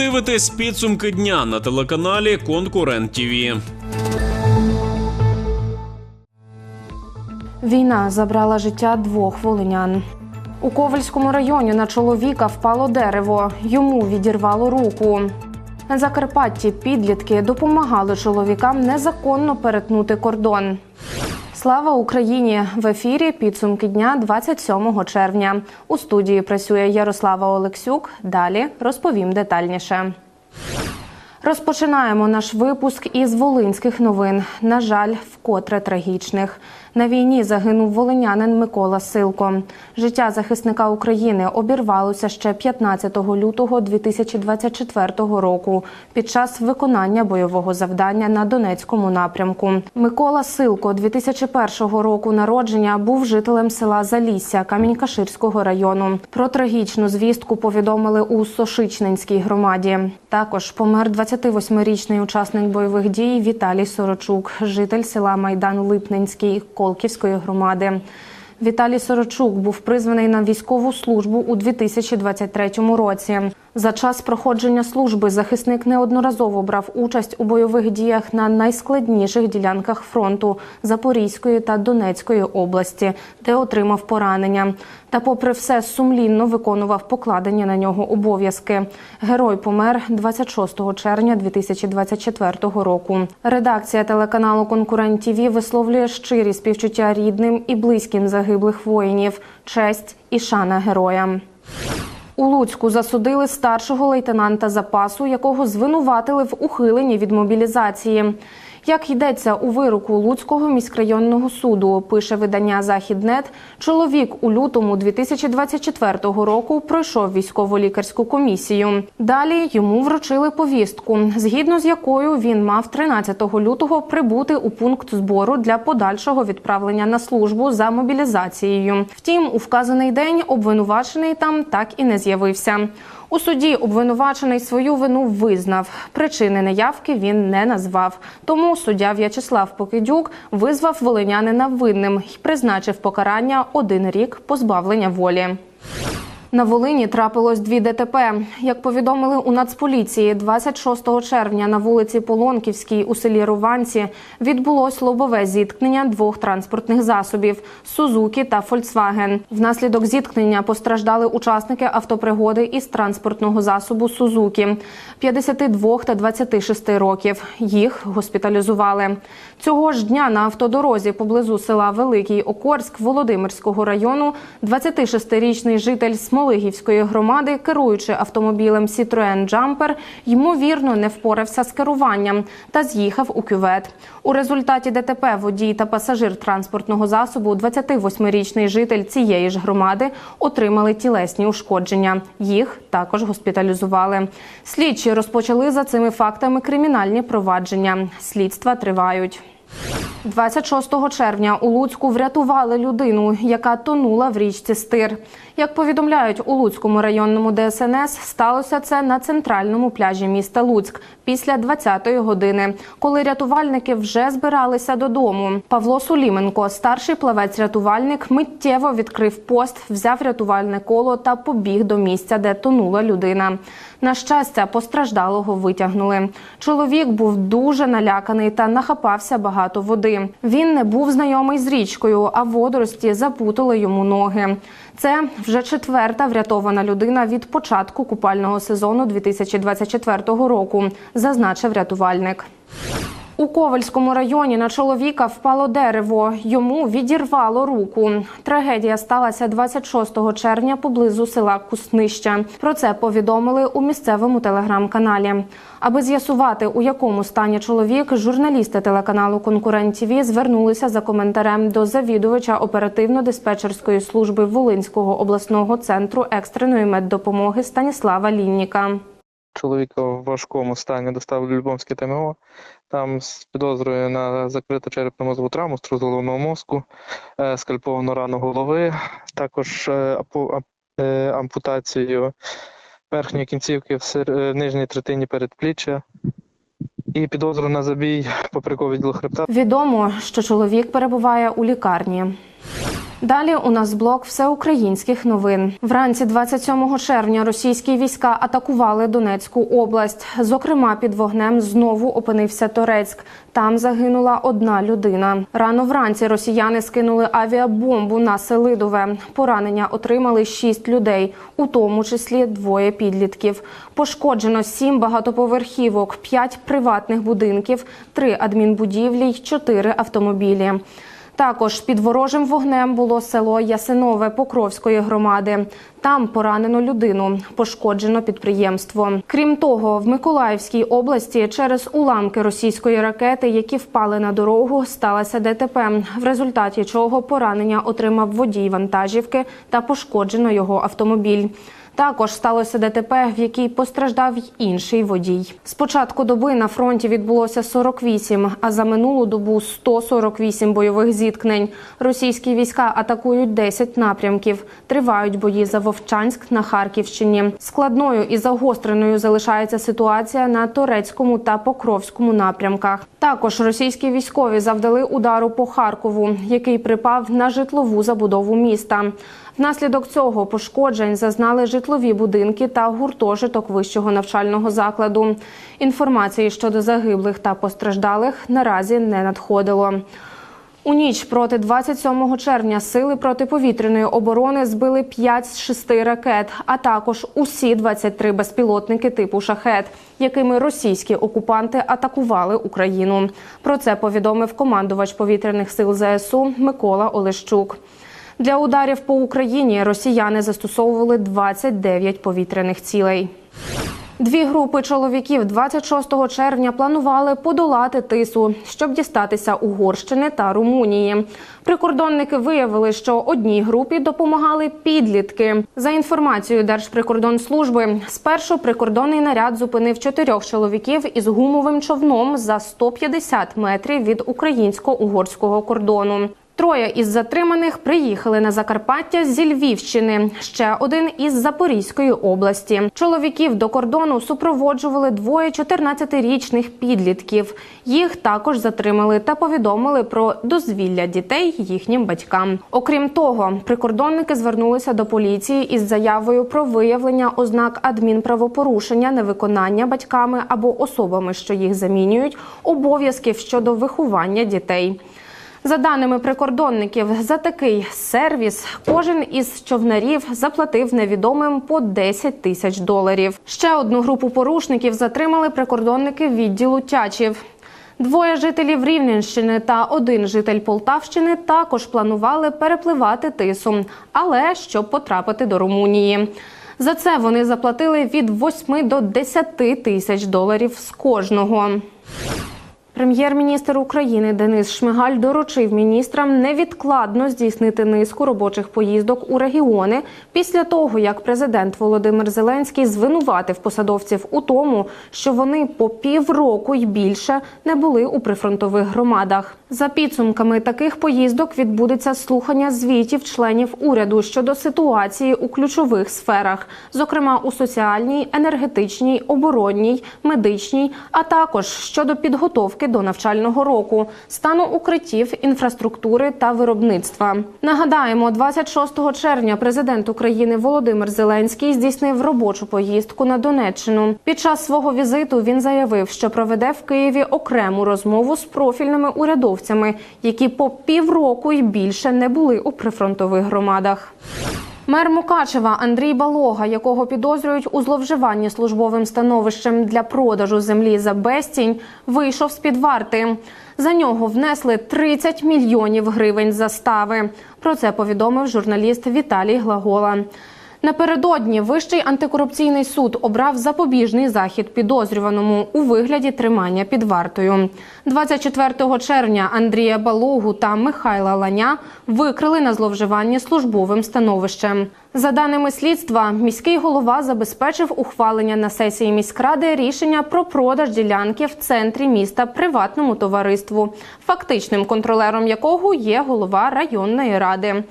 дивитесь підсумки дня на телеканалі Конкурент ТІВІ. Війна забрала життя двох волинян. У Ковальському районі на чоловіка впало дерево. Йому відірвало руку. На Закарпатті підлітки допомагали чоловікам незаконно перетнути кордон. Слава Україні! В ефірі підсумки дня 27 червня. У студії працює Ярослава Олексюк. Далі розповім детальніше. Розпочинаємо наш випуск із волинських новин. На жаль, вкотре трагічних. На війні загинув волинянин Микола Силко. Життя захисника України обірвалося ще 15 лютого 2024 року під час виконання бойового завдання на Донецькому напрямку. Микола Силко 2001 року народження був жителем села Залісся Камінь-Каширського району. Про трагічну звістку повідомили у Сошичненській громаді. Також помер 28-річний учасник бойових дій Віталій Сорочук, житель села Майдан Липненський Колківської громади. Віталій Сорочук був призваний на військову службу у 2023 році. За час проходження служби захисник неодноразово брав участь у бойових діях на найскладніших ділянках фронту Запорізької та Донецької області, де отримав поранення. Та, попри все, сумлінно виконував покладені на нього обов'язки. Герой помер 26 червня 2024 року. Редакція телеканалу Конкурент ТІВІ висловлює щирі співчуття рідним і близьким загиблих воїнів, честь і шана героям. У Луцьку засудили старшого лейтенанта запасу, якого звинуватили в ухиленні від мобілізації. Як йдеться у вироку Луцького міськрайонного суду, пише видання Західнет, чоловік у лютому 2024 року пройшов військово-лікарську комісію. Далі йому вручили повістку, згідно з якою він мав 13 лютого прибути у пункт збору для подальшого відправлення на службу за мобілізацією. Втім, у вказаний день обвинувачений там так і не з'явився. У суді обвинувачений свою вину визнав. Причини неявки він не назвав. Тому суддя В'ячеслав Покидюк визвав волинянина винним і призначив покарання один рік позбавлення волі. На Волині трапилось дві ДТП. Як повідомили у Нацполіції, 26 червня на вулиці Полонківській у селі Руванці відбулось лобове зіткнення двох транспортних засобів Сузукі та Фольксваген. Внаслідок зіткнення постраждали учасники автопригоди із транспортного засобу Сузукі 52 та 26 років. Їх госпіталізували. Цього ж дня на автодорозі поблизу села Великий Окорськ Володимирського району 26-річний житель Смолигівської громади, керуючи автомобілем Citroen Jumper, ймовірно не впорався з керуванням та з'їхав у кювет. У результаті ДТП водій та пасажир транспортного засобу, 28-річний житель цієї ж громади, отримали тілесні ушкодження. Їх також госпіталізували. Слідчі розпочали за цими фактами кримінальні провадження. Слідства тривають. 26 червня у Луцьку врятували людину, яка тонула в річці Стир. Як повідомляють у Луцькому районному ДСНС, сталося це на центральному пляжі міста Луцьк після 20-ї години, коли рятувальники вже збиралися додому. Павло Суліменко, старший плавець-рятувальник, миттєво відкрив пост, взяв рятувальне коло та побіг до місця, де тонула людина. На щастя, постраждалого витягнули. Чоловік був дуже наляканий та нахапався багато води. Він не був знайомий з річкою, а водорості запутали йому ноги. Це вже четверта врятована людина від початку купального сезону 2024 року, зазначив рятувальник. У Ковальському районі на чоловіка впало дерево. Йому відірвало руку. Трагедія сталася 26 червня поблизу села Куснища. Про це повідомили у місцевому телеграм-каналі. Аби з'ясувати, у якому стані чоловік, журналісти телеканалу Конкурент ТІВІ звернулися за коментарем до завідувача оперативно-диспетчерської служби Волинського обласного центру екстреної меддопомоги Станіслава Лінніка. Чоловіка в важкому стані доставили в Любомське ТМО. Там з підозрою на закриту черепно-мозгову травму, струс головного мозку, е, скальповану рану голови, також е, е, ампутацію верхньої кінцівки в нижній третині передпліччя і підозру на забій поперекового відділу хребта. Відомо, що чоловік перебуває у лікарні. Далі у нас блок всеукраїнських новин. Вранці 27 червня російські війська атакували Донецьку область. Зокрема, під вогнем знову опинився Торецьк. Там загинула одна людина. Рано вранці росіяни скинули авіабомбу на Селидове. Поранення отримали шість людей, у тому числі двоє підлітків. Пошкоджено сім багатоповерхівок, п'ять приватних будинків, три адмінбудівлі й чотири автомобілі. Також під ворожим вогнем було село Ясинове Покровської громади. Там поранено людину, пошкоджено підприємство. Крім того, в Миколаївській області через уламки російської ракети, які впали на дорогу, сталося ДТП, в результаті чого поранення отримав водій вантажівки та пошкоджено його автомобіль. Також сталося ДТП, в якій постраждав інший водій. З початку доби на фронті відбулося 48, а за минулу добу 148 бойових зіткнень. Російські війська атакують 10 напрямків. Тривають бої за Вовчанськ на Харківщині. Складною і загостреною залишається ситуація на Торецькому та Покровському напрямках. Також російські військові завдали удару по Харкову, який припав на житлову забудову міста. Внаслідок цього пошкоджень зазнали житлові будинки та гуртожиток вищого навчального закладу. Інформації щодо загиблих та постраждалих наразі не надходило. У ніч проти 27 червня сили протиповітряної оборони збили 5 з 6 ракет, а також усі 23 безпілотники типу шахет, якими російські окупанти атакували Україну. Про це повідомив командувач повітряних сил ЗСУ Микола Олещук. Для ударів по Україні росіяни застосовували 29 повітряних цілей. Дві групи чоловіків 26 червня планували подолати тису, щоб дістатися Угорщини та Румунії. Прикордонники виявили, що одній групі допомагали підлітки. За інформацією Держприкордонслужби, спершу прикордонний наряд зупинив чотирьох чоловіків із гумовим човном за 150 метрів від українсько-угорського кордону. Троє із затриманих приїхали на Закарпаття зі Львівщини. Ще один із Запорізької області. Чоловіків до кордону супроводжували двоє 14-річних підлітків. Їх також затримали та повідомили про дозвілля дітей їхнім батькам. Окрім того, прикордонники звернулися до поліції із заявою про виявлення ознак адмінправопорушення, невиконання батьками або особами, що їх замінюють, обов'язків щодо виховання дітей. За даними прикордонників, за такий сервіс кожен із човнарів заплатив невідомим по 10 тисяч доларів. Ще одну групу порушників затримали прикордонники відділу Тячів. Двоє жителів Рівненщини та один житель Полтавщини також планували перепливати тису, але щоб потрапити до Румунії. За це вони заплатили від 8 до 10 тисяч доларів з кожного. Прем'єр-міністр України Денис Шмигаль доручив міністрам невідкладно здійснити низку робочих поїздок у регіони після того, як президент Володимир Зеленський звинуватив посадовців у тому, що вони по півроку й більше не були у прифронтових громадах. За підсумками таких поїздок відбудеться слухання звітів членів уряду щодо ситуації у ключових сферах, зокрема у соціальній, енергетичній, оборонній, медичній, а також щодо підготовки до навчального року, стану укриттів, інфраструктури та виробництва. Нагадаємо, 26 червня президент України Володимир Зеленський здійснив робочу поїздку на Донеччину. Під час свого візиту він заявив, що проведе в Києві окрему розмову з профільними урядовцями, які по півроку й більше не були у прифронтових громадах. Мер Мукачева Андрій Балога, якого підозрюють у зловживанні службовим становищем для продажу землі за безцінь, вийшов з під варти. За нього внесли 30 мільйонів гривень застави. Про це повідомив журналіст Віталій Глагола. Напередодні Вищий антикорупційний суд обрав запобіжний захід підозрюваному у вигляді тримання під вартою. 24 червня Андрія Балогу та Михайла Ланя викрили на зловживанні службовим становищем. За даними слідства, міський голова забезпечив ухвалення на сесії міськради рішення про продаж ділянки в центрі міста приватному товариству, фактичним контролером якого є голова районної ради.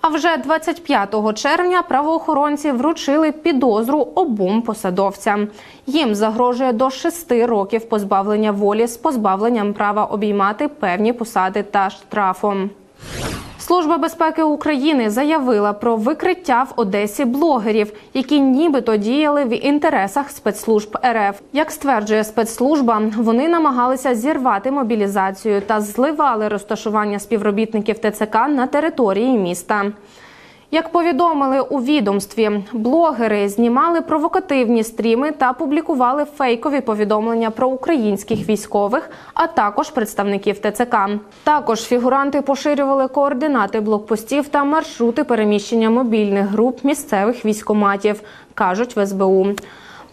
А вже 25 червня правоохоронці вручили підозру обом посадовцям. Їм загрожує до 6 років позбавлення волі з позбавленням права обіймати певні посади та штрафом. Служба безпеки України заявила про викриття в Одесі блогерів, які нібито діяли в інтересах спецслужб РФ. Як стверджує спецслужба, вони намагалися зірвати мобілізацію та зливали розташування співробітників ТЦК на території міста. Як повідомили у відомстві, блогери знімали провокативні стріми та публікували фейкові повідомлення про українських військових, а також представників ТЦК. Також фігуранти поширювали координати блокпостів та маршрути переміщення мобільних груп місцевих військоматів, кажуть в СБУ.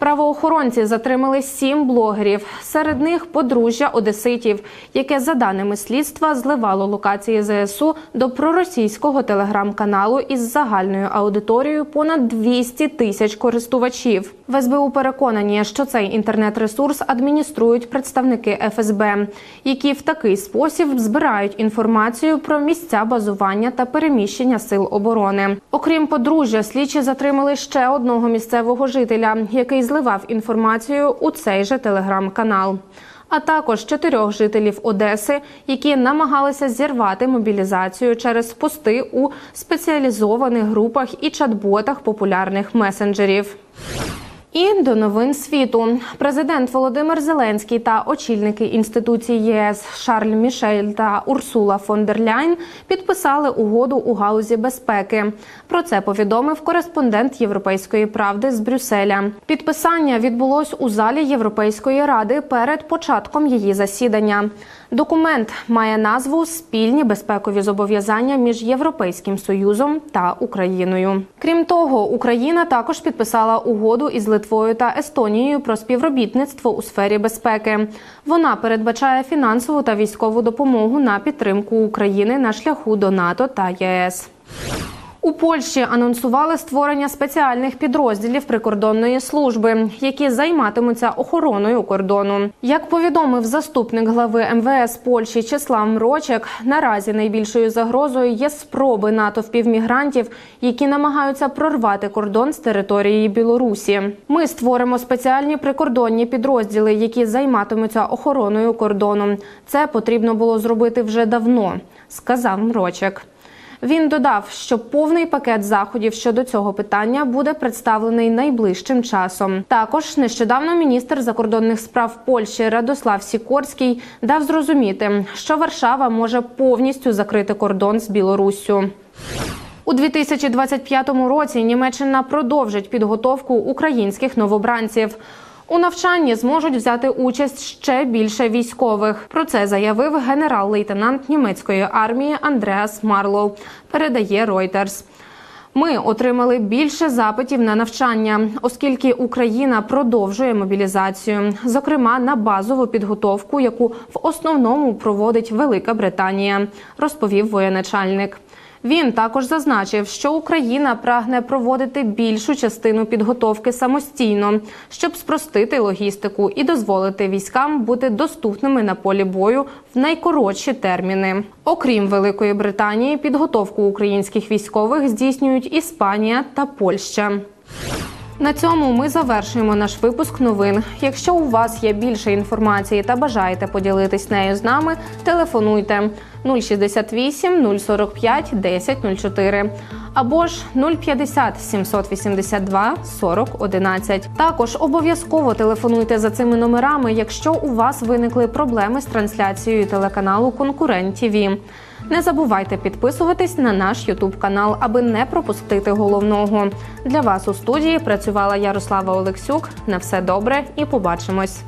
Правоохоронці затримали сім блогерів. Серед них подружжя одеситів, яке, за даними слідства, зливало локації ЗСУ до проросійського телеграм-каналу із загальною аудиторією понад 200 тисяч користувачів. В СБУ переконані, що цей інтернет-ресурс адмініструють представники ФСБ, які в такий спосіб збирають інформацію про місця базування та переміщення сил оборони. Окрім подружжя, слідчі затримали ще одного місцевого жителя, який зливав інформацію у цей же телеграм-канал. А також чотирьох жителів Одеси, які намагалися зірвати мобілізацію через пости у спеціалізованих групах і чат-ботах популярних месенджерів. І до новин світу президент Володимир Зеленський та очільники інституцій ЄС Шарль Мішель та Урсула фон дер Ляйн підписали угоду у галузі безпеки. Про це повідомив кореспондент Європейської правди з Брюсселя. Підписання відбулось у залі Європейської ради перед початком її засідання. Документ має назву Спільні безпекові зобов'язання між Європейським Союзом та Україною. Крім того, Україна також підписала угоду із Литвою та Естонією про співробітництво у сфері безпеки. Вона передбачає фінансову та військову допомогу на підтримку України на шляху до НАТО та ЄС. У Польщі анонсували створення спеціальних підрозділів прикордонної служби, які займатимуться охороною кордону. Як повідомив заступник глави МВС Польщі Числав Мрочек, наразі найбільшою загрозою є спроби натовпів мігрантів, які намагаються прорвати кордон з території Білорусі. Ми створимо спеціальні прикордонні підрозділи, які займатимуться охороною кордону. Це потрібно було зробити вже давно, сказав Мрочек. Він додав, що повний пакет заходів щодо цього питання буде представлений найближчим часом. Також нещодавно міністр закордонних справ Польщі Радослав Сікорський дав зрозуміти, що Варшава може повністю закрити кордон з Білоруссю. У 2025 році Німеччина продовжить підготовку українських новобранців. У навчанні зможуть взяти участь ще більше військових. Про це заявив генерал-лейтенант німецької армії Андреас Марлоу. Передає Reuters. Ми отримали більше запитів на навчання, оскільки Україна продовжує мобілізацію, зокрема на базову підготовку, яку в основному проводить Велика Британія, розповів воєначальник. Він також зазначив, що Україна прагне проводити більшу частину підготовки самостійно, щоб спростити логістику і дозволити військам бути доступними на полі бою в найкоротші терміни. Окрім Великої Британії, підготовку українських військових здійснюють Іспанія та Польща. На цьому ми завершуємо наш випуск новин. Якщо у вас є більше інформації та бажаєте поділитись нею з нами, телефонуйте 068 045 1004 або ж 050 782 40 11. Також обов'язково телефонуйте за цими номерами, якщо у вас виникли проблеми з трансляцією телеканалу Конкурент ТІВІ. Не забувайте підписуватись на наш Ютуб канал, аби не пропустити головного. Для вас у студії працювала Ярослава Олексюк. На все добре і побачимось.